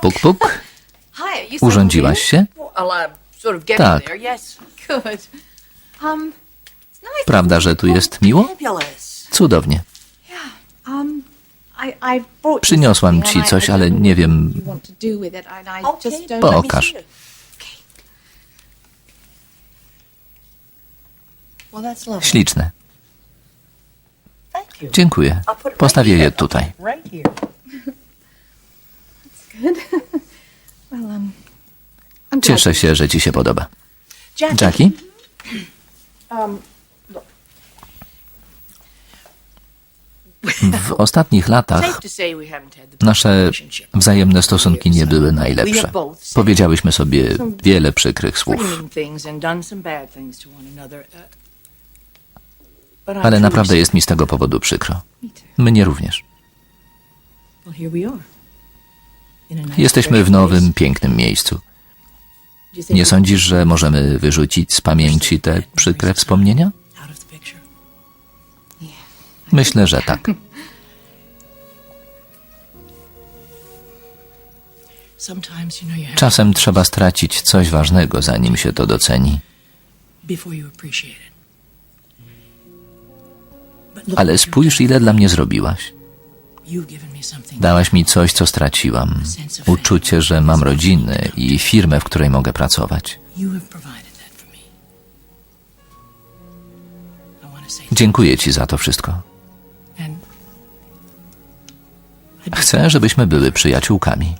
Puk, puk. Urządziłaś się? Tak. Um, Prawda, że tu jest miło? Cudownie. um, Przyniosłam ci coś, ale nie wiem. Pokaż. Śliczne. Dziękuję. Postawię je tutaj. Cieszę się, że ci się podoba. Jackie? W ostatnich latach nasze wzajemne stosunki nie były najlepsze. Powiedziałyśmy sobie wiele przykrych słów, ale naprawdę jest mi z tego powodu przykro. Mnie również. Jesteśmy w nowym, pięknym miejscu. Nie sądzisz, że możemy wyrzucić z pamięci te przykre wspomnienia? Myślę, że tak. Czasem trzeba stracić coś ważnego, zanim się to doceni. Ale spójrz, ile dla mnie zrobiłaś. Dałaś mi coś, co straciłam. Uczucie, że mam rodzinę i firmę, w której mogę pracować. Dziękuję ci za to wszystko. Chcę, żebyśmy były przyjaciółkami.